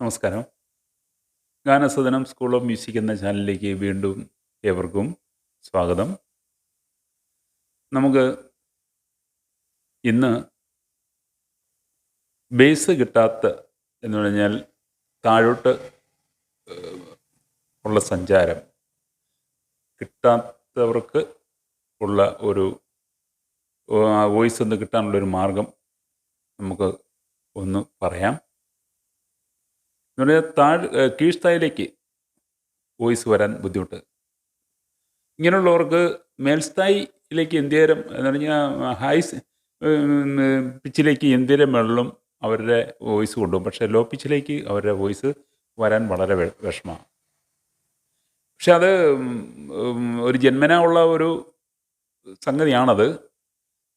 നമസ്കാരം. ഗാനസദനം school of music എന്ന ചാനലിലേക്ക് വീണ്ടും ഏവർക്കും സ്വാഗതം. നമുക്ക് ഇന്ന് ബേസ് കിട്ടാത്ത എന്ന് പറഞ്ഞാൽ താഴോട്ട് ഉള്ള സഞ്ചാരം കിട്ടാത്തവർക്ക് ഉള്ള ഒരു വോയിസ് ഒന്ന് കിട്ടാനുള്ളൊരു മാർഗം നമുക്ക് ഒന്ന് പറയാം. എന്ന് പറഞ്ഞാൽ താഴ് കീഴ്സ്ഥായിലേക്ക് വോയിസ് വരാൻ ബുദ്ധിമുട്ട്. ഇങ്ങനെയുള്ളവർക്ക് മേൽസ്ഥായിലേക്ക് എന്തേരം എന്ന് പറഞ്ഞാൽ ഹൈ പിച്ചിലേക്ക് എന്തേരം വെള്ളം അവരുടെ വോയിസ് കൊണ്ടുപോകും പക്ഷേ ലോ പിച്ചിലേക്ക് അവരുടെ വോയിസ് വരാൻ വളരെ വിഷമമാണ്. പക്ഷെ അത് ഒരു ജന്മനാ ഉള്ള ഒരു സംഗതിയാണത്.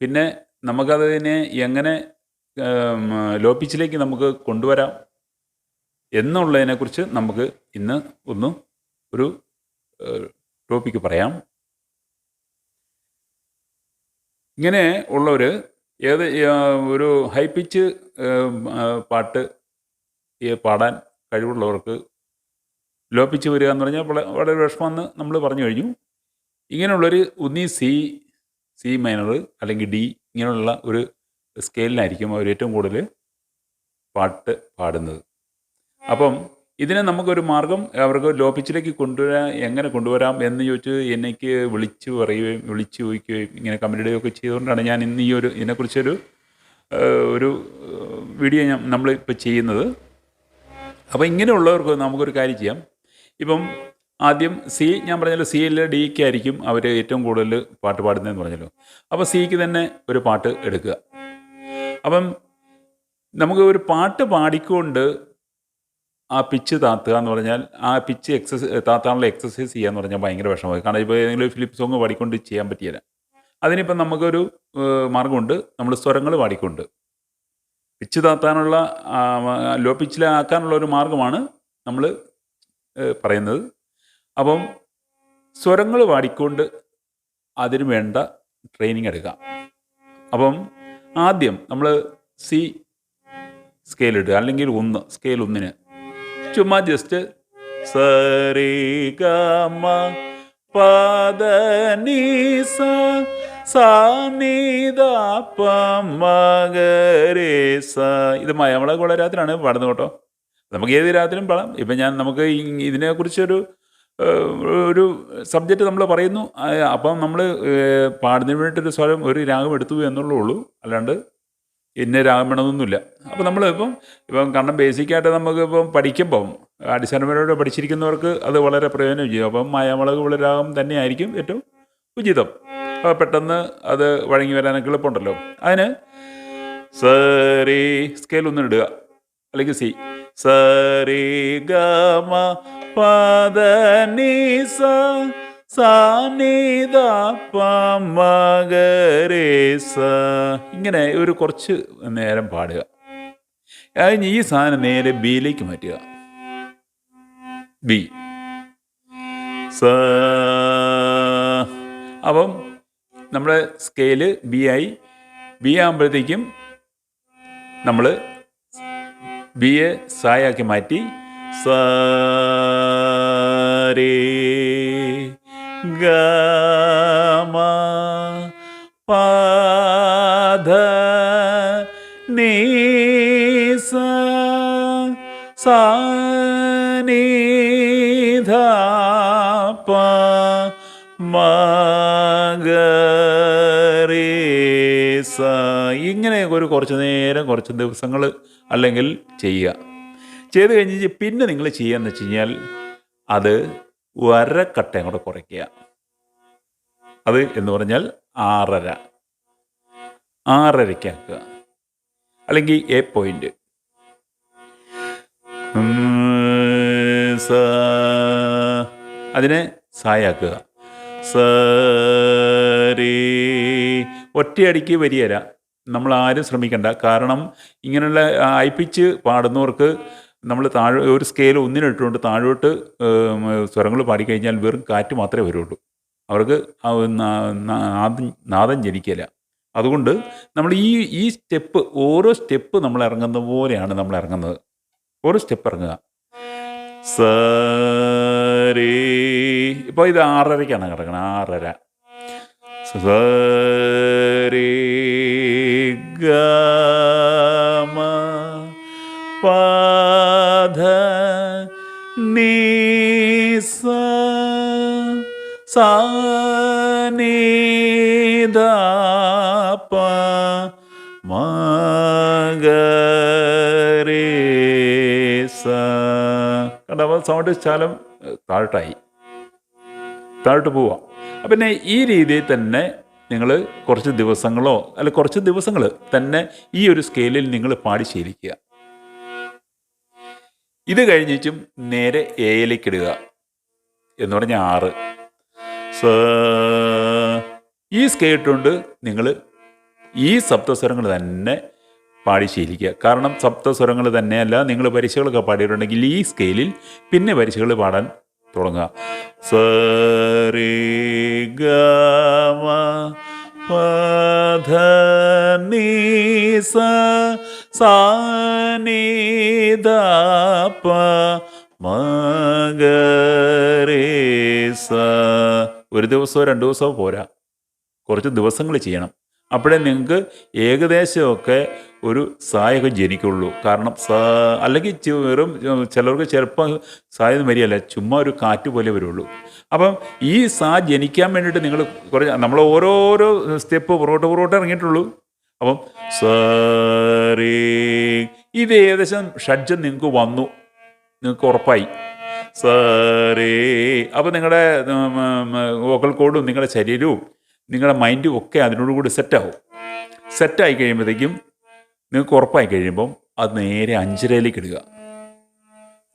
പിന്നെ നമുക്കതിനെ എങ്ങനെ ലോ പിച്ചിലേക്ക് നമുക്ക് കൊണ്ടുവരാം. എന്നുള്ളതിനെക്കുറിച്ച് നമുക്ക് ഇന്ന് ഒന്ന് ഒരു ടോപ്പിക്ക് പറയാം. ഇങ്ങനെ ഉള്ളവർ ഏത് ഒരു ഹൈ പിച്ച് പാട്ട് പാടാൻ കഴിവുള്ളവർക്ക് ലോ പിച്ച് വരിക എന്ന് പറഞ്ഞാൽ വള- വളരെ വിഷമമെന്ന് നമ്മൾ പറഞ്ഞു കഴിഞ്ഞു. ഇങ്ങനെയുള്ളൊരു ഒന്നീ സി സി മൈനർ അല്ലെങ്കിൽ ഡി ഇങ്ങനെയുള്ള ഒരു സ്കെയിലിനായിരിക്കും അവർ ഏറ്റവും കൂടുതൽ പാട്ട് പാടുന്നത്. അപ്പം ഇതിനെ നമുക്കൊരു മാർഗം അവർക്ക് ലോപിച്ചിലേക്ക് കൊണ്ടുവരാൻ എങ്ങനെ കൊണ്ടുവരാം എന്ന് ചോദിച്ച് എനിക്ക് വിളിച്ചു പറയുകയും വിളിച്ചു ചോദിക്കുകയും ഇങ്ങനെ ഒക്കെ ചെയ്തുകൊണ്ടാണ് ഞാൻ ഇന്ന് ഈ ഒരു ഇതിനെക്കുറിച്ചൊരു ഒരു വീഡിയോ ഞാൻ നമ്മളിപ്പോൾ ചെയ്യുന്നത്. അപ്പോൾ ഇങ്ങനെയുള്ളവർക്ക് നമുക്കൊരു കാര്യം ചെയ്യാം. ഇപ്പം ആദ്യം സി ഞാൻ പറഞ്ഞല്ലോ സിയിൽ ഡിക്ക് ആയിരിക്കും അവർ ഏറ്റവും കൂടുതൽ പാട്ട് പാടുന്നതെന്ന് പറഞ്ഞല്ലോ. അപ്പോൾ സിക്ക് തന്നെ ഒരു പാട്ട് എടുക്കുക. അപ്പം നമുക്ക് ഒരു പാട്ട് പാടിക്കൊണ്ട് ആ പിച്ച് താത്തുക എന്ന് പറഞ്ഞാൽ ആ പിച്ച് എക്സസൈസ് താത്താനുള്ള എക്സസൈസ് ചെയ്യുക എന്ന് പറഞ്ഞാൽ ഭയങ്കര വിഷമമായി കാരണം ഇപ്പോൾ ഏതെങ്കിലും ഒരു ഫിലിപ്പ് സോങ് പാടിക്കൊണ്ട് ചെയ്യാൻ പറ്റിയില്ല അതിനിപ്പം നമുക്കൊരു മാർഗമുണ്ട്. നമ്മൾ സ്വരങ്ങൾ പാടിക്കൊണ്ട്. പിച്ച് താത്താനുള്ള ലോ പിച്ചിലാക്കാനുള്ള ഒരു മാർഗമാണ് നമ്മൾ പറയുന്നത്. അപ്പം സ്വരങ്ങൾ പാടിക്കൊണ്ട് അതിന് വേണ്ട ട്രെയിനിങ് എടുക്കാം. അപ്പം ആദ്യം നമ്മൾ സി സ്കെയിൽ ഇടുക. അല്ലെങ്കിൽ ഒന്ന് സ്കെയിൽ ഒന്നിന്. ചുമ്മാ ജസ്റ്റ് സരി ഗമ പദ നീ സ സാനിദ പമഗരേ സ. ഇത് മയമള കുളരാത്തിലാണ് പാടുന്നത് കേട്ടോ. നമുക്ക് ഏത് രാത്രിയും പാടാം. ഇപ്പം ഞാൻ നമുക്ക് ഇതിനെക്കുറിച്ചൊരു ഒരു സബ്ജക്റ്റ് നമ്മൾ പറയുന്നു. അപ്പം നമ്മൾ പാടുന്നതിന് വേണ്ടിയിട്ടൊരു സ്വരം ഒരു രാഗം എടുത്തു എന്നുള്ളൂ അല്ലാണ്ട് ഇന്ന രാഗം വേണമെന്നൊന്നുമില്ല അപ്പോൾ നമ്മൾ ഇപ്പം ഇപ്പം കാരണം ബേസിക്കായിട്ട് നമുക്ക് ഇപ്പം പഠിക്കുമ്പം അടിസ്ഥാനപരമായിട്ട് പഠിച്ചിരിക്കുന്നവർക്ക് അത് വളരെ പ്രയോജനം ചെയ്യും അപ്പം മായാമുളക് തന്നെ തന്നെയായിരിക്കും ഏറ്റവും ഉചിതം. അപ്പോൾ പെട്ടെന്ന് അത് വഴങ്ങി വരാനൊക്കെ എളുപ്പമുണ്ടല്ലോ. അതിന് സറി സ്കെയിൽ ഒന്ന് ഇടുക. അല്ലെങ്കിൽ സി. സറി ഗമ പദ നീ സ പമഗരേ ഇങ്ങനെ ഒരു കുറച്ച് നേരം പാടുക. കഴിഞ്ഞ് ഈ സാധനം നേരെ ബിയിലേക്ക് മാറ്റുക. ബി. സ. അപ്പം നമ്മുടെ സ്കെയിൽ ബി ആയി. ബി ആകുമ്പോഴത്തേക്കും നമ്മൾ ബിയെ സായാക്കി മാറ്റി. സ രേ ഗ മ പ ധ നീ സ സാ നീ ധ പ മ ഗ രേ സ ഇങ്ങനെ ഒരു കുറച്ച് നേരം കുറച്ച് ദിവസങ്ങൾ അല്ലെങ്കിൽ ചെയ്യുക. ചെയ്ത് കഴിഞ്ഞ് പിന്നെ നിങ്ങൾ ചെയ്യാന്ന് വെച്ച് കഴിഞ്ഞാൽ അത് വരക്കട്ടയും കൂടെ കുറയ്ക്കുക. അത് എന്ന് പറഞ്ഞാൽ ആറര. ആറരയ്ക്കാക്കുക അല്ലെങ്കിൽ എ പോയിന്റ് സ. അതിനെ സായാക്കുക. സരി ഒറ്റയടിക്ക് വരികയില്ല നമ്മൾ ആരും ശ്രമിക്കണ്ട. കാരണം ഇങ്ങനെയുള്ള അയപ്പിച്ച് പാടുന്നവർക്ക് നമ്മൾ താഴെ ഒരു സ്കെയിൽ ഒന്നിനിട്ടുകൊണ്ട് താഴോട്ട് സ്വരങ്ങൾ പാടിക്കഴിഞ്ഞാൽ വെറും കാറ്റ് മാത്രമേ വരുള്ളൂ. അവർക്ക് നാദം നാദം ജനിക്കില്ല അതുകൊണ്ട് നമ്മൾ ഈ ഈ സ്റ്റെപ്പ് ഓരോ സ്റ്റെപ്പ് നമ്മൾ ഇറങ്ങുന്ന പോലെയാണ് നമ്മൾ ഇറങ്ങുന്നത്. ഓരോ സ്റ്റെപ്പ് ഇറങ്ങുക. സരി ഇപ്പോൾ ഇത് ആറരയ്ക്കാണ് കിടക്കുന്നത് ആറര. സരി സൗണ്ട് ശാലം താഴ്ത്തായി. താഴോട്ട് പോവാം. പിന്നെ ഈ രീതിയിൽ തന്നെ നിങ്ങൾ കുറച്ച് ദിവസങ്ങളോ അല്ല കുറച്ച് ദിവസങ്ങൾ തന്നെ ഈ ഒരു സ്കെയിലിൽ നിങ്ങൾ പാടി ശീലിക്കുക. ഇത് കഴിഞ്ഞിട്ടും നേരെ എയിലേക്ക് ഇടുക എന്ന് പറഞ്ഞ ആറ്. സ ഈ സ്കേട്ടുകൊണ്ട് നിങ്ങൾ ഈ സപ്തസ്വരങ്ങൾ തന്നെ പാടി ശീലിക്കുക. കാരണം സപ്തസ്വരങ്ങൾ തന്നെയല്ല നിങ്ങൾ പരീക്ഷകളൊക്കെ പാടിയിട്ടുണ്ടെങ്കിൽ ഈ സ്കെയിലിൽ പിന്നെ പരീക്ഷകൾ പാടാൻ തുടങ്ങുക. സരി ഗമ പധ പ മഗരേസ ഒരു ദിവസമോ രണ്ട് ദിവസമോ പോരാ. കുറച്ച് ദിവസങ്ങൾ ചെയ്യണം. അപ്പോഴേ നിങ്ങൾക്ക് ഏകദേശമൊക്കെ ഒരു സായൊക്കെ ജനിക്കുള്ളൂ. കാരണം സാ അല്ലെങ്കിൽ വെറും ചിലർക്ക് ചിലപ്പോൾ സായൊന്നും വരികയല്ല. ചുമ്മാ ഒരു കാറ്റ് പോലെ വരുള്ളൂ. അപ്പം ഈ സാ ജനിക്കാൻ വേണ്ടിയിട്ട് നിങ്ങൾ കുറേ നമ്മൾ ഓരോരോ സ്റ്റെപ്പ് പുറകോട്ട് പുറകോട്ട് ഇറങ്ങിയിട്ടുള്ളൂ. അപ്പം സറേ ഇത് ഏകദേശം ഷഡ്ജം നിങ്ങൾക്ക് വന്നു. നിങ്ങൾക്ക് ഉറപ്പായി. സറേ അപ്പോൾ നിങ്ങളുടെ വോക്കൽ കോഡും നിങ്ങളുടെ ശരീരവും നിങ്ങളുടെ മൈൻഡും ഒക്കെ അതിനോടുകൂടി സെറ്റാവും സെറ്റായി കഴിയുമ്പോഴത്തേക്കും നിങ്ങൾക്ക് ഉറപ്പായി കഴിയുമ്പം അത് നേരെ അഞ്ചരയിലേക്ക് ഇടുക.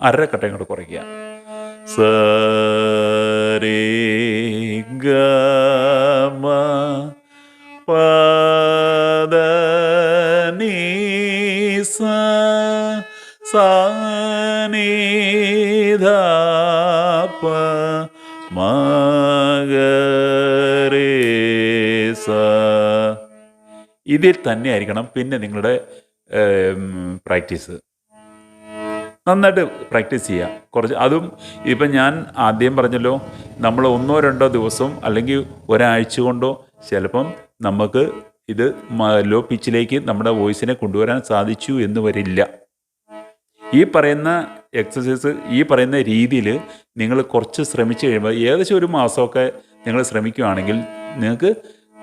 അര കട്ടയും കൂടെ കുറയ്ക്കുക. സരേ സ പ മ ഇതിൽ തന്നെ ആയിരിക്കണം പിന്നെ നിങ്ങളുടെ പ്രാക്ടീസ് നന്നായിട്ട് പ്രാക്ടീസ് ചെയ്യുക കുറച്ച് അതും ഇപ്പം ഞാൻ ആദ്യം പറഞ്ഞല്ലോ നമ്മൾ ഒന്നോ രണ്ടോ ദിവസം അല്ലെങ്കിൽ ഒരാഴ്ച കൊണ്ടോ ചിലപ്പം നമുക്ക് ഇത് ലോ പിച്ചിലേക്ക് നമ്മുടെ വോയിസിനെ കൊണ്ടുവരാൻ സാധിച്ചു എന്ന് വരില്ല. ഈ പറയുന്ന എക്സസൈസ് ഈ പറയുന്ന രീതിയിൽ നിങ്ങൾ കുറച്ച് ശ്രമിച്ചു കഴിയുമ്പോൾ ഏകദേശം ഒരു മാസമൊക്കെ നിങ്ങൾ ശ്രമിക്കുകയാണെങ്കിൽ നിങ്ങൾക്ക്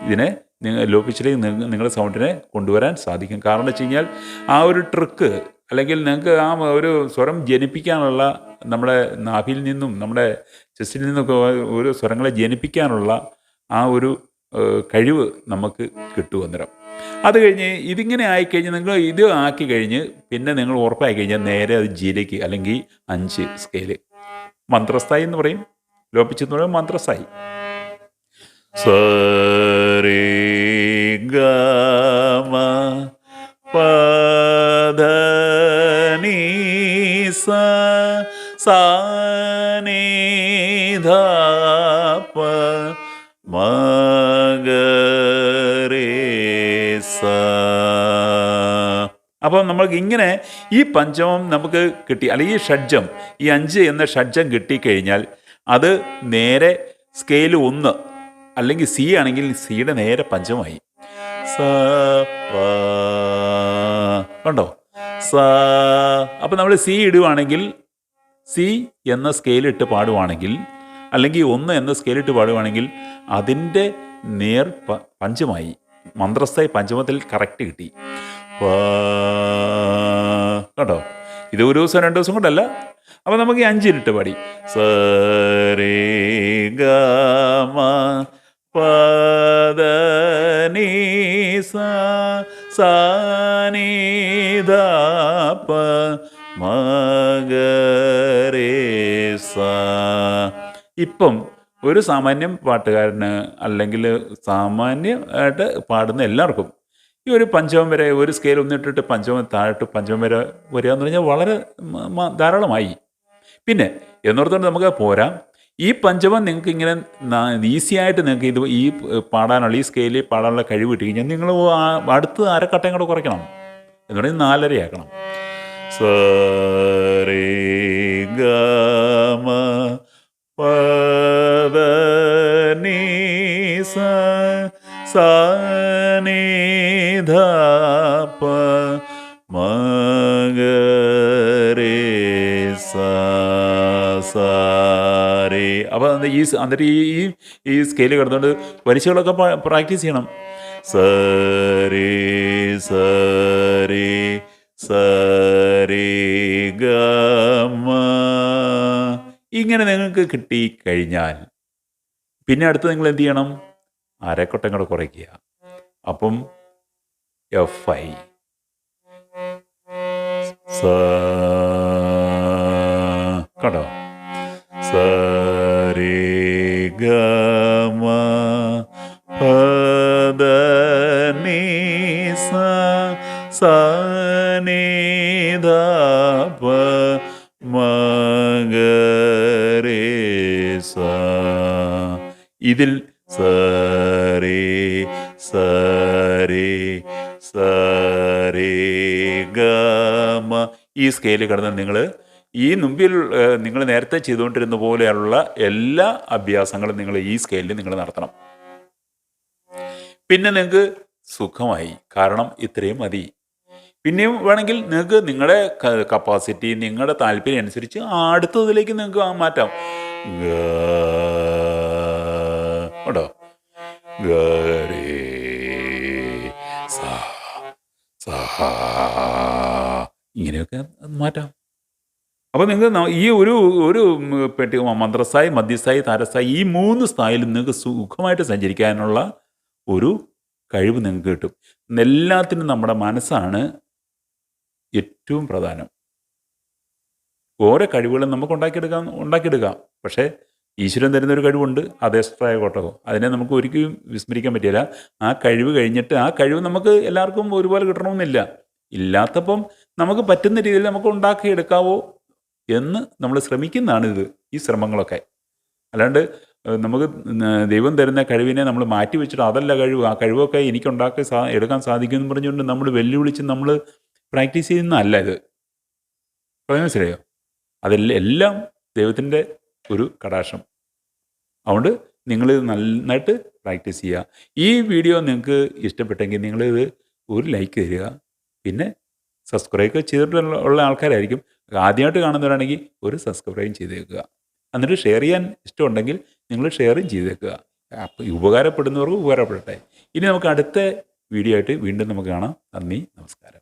ഇതിനെ നിങ്ങൾ ലോ നിങ്ങളുടെ സൗണ്ടിനെ കൊണ്ടുവരാൻ സാധിക്കും. കാരണം വെച്ച് കഴിഞ്ഞാൽ ആ ഒരു ട്രിക്ക് അല്ലെങ്കിൽ നിങ്ങൾക്ക് ആ ഒരു സ്വരം ജനിപ്പിക്കാനുള്ള നമ്മുടെ നാഭിയിൽ നിന്നും നമ്മുടെ ചെസ്റ്റിൽ നിന്നൊക്കെ ഒരു സ്വരങ്ങളെ ജനിപ്പിക്കാനുള്ള ആ ഒരു കഴിവ് നമുക്ക് കിട്ടും അന്നേരം. അത് കഴിഞ്ഞ് ഇതിങ്ങനെ ആയിക്കഴിഞ്ഞ് നിങ്ങൾ ഇത് ആക്കി കഴിഞ്ഞ് പിന്നെ നിങ്ങൾ ഉറപ്പായി കഴിഞ്ഞാൽ നേരെ അത് ജിയിലേക്ക് അല്ലെങ്കിൽ അഞ്ച് സ്കെയിൽ മന്ത്രസ്ഥായി എന്ന് പറയും. ലോപിച്ചെന്ന് പറയും മന്ത്രസ്ഥായി. സരേ ഗമ പദ നീ സ സാ നീ ധ പ മ ഗ രേ സ അപ്പം നമ്മൾക്ക് ഇങ്ങനെ ഈ പഞ്ചമം നമുക്ക് കിട്ടി അല്ലെങ്കിൽ ഈ ഷഡ്ജം ഈ അഞ്ച് എന്ന ഷഡ്ജം കിട്ടിക്കഴിഞ്ഞാൽ അത് നേരെ സ്കെയിൽ ഒന്ന് അല്ലെങ്കിൽ സി ആണെങ്കിൽ സിയുടെ നേരെ പഞ്ചമായി. സ കണ്ടോ? സ. അപ്പം നമ്മൾ സി ഇടുവാണെങ്കിൽ സി എന്ന സ്കെയിലിട്ട് പാടുവാണെങ്കിൽ അല്ലെങ്കിൽ ഒന്ന് എന്ന സ്കെയിലിട്ട് പാടുവാണെങ്കിൽ അതിന്റെ നേർ പഞ്ചമായി മന്ത്രസ്ഥായി പഞ്ചമത്തിൽ കറക്റ്റ് കിട്ടി. കേട്ടോ ഇത് ഒരു ദിവസം രണ്ട് ദിവസം കൊണ്ടല്ല. അപ്പം നമുക്ക് ഈ അഞ്ചിനിട്ട് പാടി. സ രേ ഗ മ പദ നീ സ സാ നീ ധ പ മ ഗ രേ സ ഇപ്പം ഒരു സാമാന്യം പാട്ടുകാരന് അല്ലെങ്കിൽ സാമാന്യമായിട്ട് പാടുന്ന എല്ലാവർക്കും ഈ ഒരു പഞ്ചമം വരെ ഒരു സ്കെയിൽ ഒന്നിട്ടിട്ട് പഞ്ചമം താഴിട്ട് പഞ്ചമം വരെ വരിക എന്ന് പറഞ്ഞാൽ വളരെ ധാരാളമായി. പിന്നെ എന്നോർത്തുകൊണ്ട് നമുക്ക് പോരാ. ഈ പഞ്ചമം നിങ്ങൾക്ക് ഇങ്ങനെ ഈസി ആയിട്ട് നിങ്ങൾക്ക് ഇത് ഈ പാടാനുള്ള ഈ സ്കെയിലിൽ പാടാനുള്ള കഴിവ് കിട്ടി കഴിഞ്ഞാൽ നിങ്ങൾ അടുത്ത് അരക്കട്ടയും കൂടെ കുറയ്ക്കണം. എന്ന് പറയുന്നത് നാലരയാക്കണം സ ഗമ പദ നീ സ അപ്പോൾ ഈ അന്നിട്ട് ഈ ഈ ഈ സ്കെയിൽ കിടന്നുകൊണ്ട് വരിശകളൊക്കെ പ്രാക്ടീസ് ചെയ്യണം. സരി സരി സരി ഗമ. ഇങ്ങനെ നിങ്ങൾക്ക് കിട്ടി കഴിഞ്ഞാൽ പിന്നെ അടുത്ത് നിങ്ങൾ എന്ത് ചെയ്യണം? അരക്കൊട്ടം കൂടെ കുറയ്ക്കുക. അപ്പം എഫ് ഐ സ നീ സ സനേദ പ മഗരേ സ ഇതിൽ സരേ സരേ സരേ ഗമ. ഈ സ്കെയിൽ കിടന്ന് നിങ്ങൾ ഈ മുമ്പിൽ നിങ്ങൾ നേരത്തെ ചെയ്തുകൊണ്ടിരുന്ന പോലെയുള്ള എല്ലാ അഭ്യാസങ്ങളും നിങ്ങൾ ഈ സ്കെയിലിൽ നിങ്ങൾ നടത്തണം. പിന്നെ നിങ്ങൾക്ക് സുഖമായി. കാരണം ഇത്രയും മതി. പിന്നെയും വേണമെങ്കിൽ നിങ്ങൾക്ക് നിങ്ങളുടെ കപ്പാസിറ്റി നിങ്ങളുടെ താല്പര്യം അനുസരിച്ച് അടുത്തതിലേക്ക് നിങ്ങൾക്ക് മാറ്റാം. കേട്ടോ ഇങ്ങനെയൊക്കെ മാറ്റാം. അപ്പോൾ നിങ്ങൾക്ക് ഈ ഒരു ഒരു പെട്ടി മന്ത്രസ്ഥായി മധ്യസ്ഥായി താരസ്ഥായി ഈ മൂന്ന് സ്ഥായിലും നിങ്ങൾക്ക് സുഖമായിട്ട് സഞ്ചരിക്കാനുള്ള ഒരു കഴിവ് നിങ്ങൾക്ക് കിട്ടും. എല്ലാത്തിനും നമ്മുടെ മനസ്സാണ് ഏറ്റവും പ്രധാനം. ഓരോ കഴിവുകളും നമുക്ക് ഉണ്ടാക്കിയെടുക്കാം ഉണ്ടാക്കിയെടുക്കാം. പക്ഷേ ഈശ്വരൻ തരുന്ന ഒരു കഴിവുണ്ട് അത് എക്സ്ട്രാ കോട്ടകം. അതിനെ നമുക്ക് ഒരിക്കലും വിസ്മരിക്കാൻ പറ്റില്ല. ആ കഴിവ് കഴിഞ്ഞിട്ട് ആ കഴിവ് നമുക്ക് എല്ലാവർക്കും ഒരുപോലെ കിട്ടണമെന്നില്ല. ഇല്ലാത്തപ്പം നമുക്ക് പറ്റുന്ന രീതിയിൽ നമുക്ക് ഉണ്ടാക്കിയെടുക്കാവോ എന്ന് നമ്മൾ ശ്രമിക്കുന്നതാണ് ഇത് ഈ ശ്രമങ്ങളൊക്കെ. അല്ലാണ്ട് നമുക്ക് ദൈവം തരുന്ന കഴിവിനെ നമ്മൾ മാറ്റി വെച്ചിട്ട് അതല്ല കഴിവ്. ആ കഴിവൊക്കെ എനിക്കുണ്ടാക്കി സാ എടുക്കാൻ സാധിക്കുമെന്ന് പറഞ്ഞുകൊണ്ട് നമ്മൾ വെല്ലുവിളിച്ച് നമ്മൾ പ്രാക്ടീസ് ചെയ്യുന്നതല്ല ഇത്. പറയാൻ മനസ്സിലായോ? അതെല്ലാം എല്ലാം ദൈവത്തിന്റെ ഒരു കടാക്ഷം. അതുകൊണ്ട് നിങ്ങൾ നന്നായിട്ട് പ്രാക്ടീസ് ചെയ്യുക. ഈ വീഡിയോ നിങ്ങൾക്ക് ഇഷ്ടപ്പെട്ടെങ്കിൽ നിങ്ങളിത് ഒരു ലൈക്ക് തരിക. പിന്നെ സബ്സ്ക്രൈബ് ചെയ്തിട്ടുള്ള ആൾക്കാരായിരിക്കും. ആദ്യമായിട്ട് കാണുന്നവരാണെങ്കിൽ ഒരു സബ്സ്ക്രൈബ് ചെയ്തേക്കുക. എന്നിട്ട് ഷെയർ ചെയ്യാൻ ഇഷ്ടമുണ്ടെങ്കിൽ നിങ്ങൾ ഷെയറും ചെയ്തേക്കുക. അപ്പോൾ ഉപകാരപ്പെടുന്നവർക്ക് ഉപകാരപ്പെടട്ടെ. ഇനി നമുക്ക് അടുത്ത വീഡിയോ ആയിട്ട് വീണ്ടും നമുക്ക് കാണാം. നന്ദി നമസ്കാരം.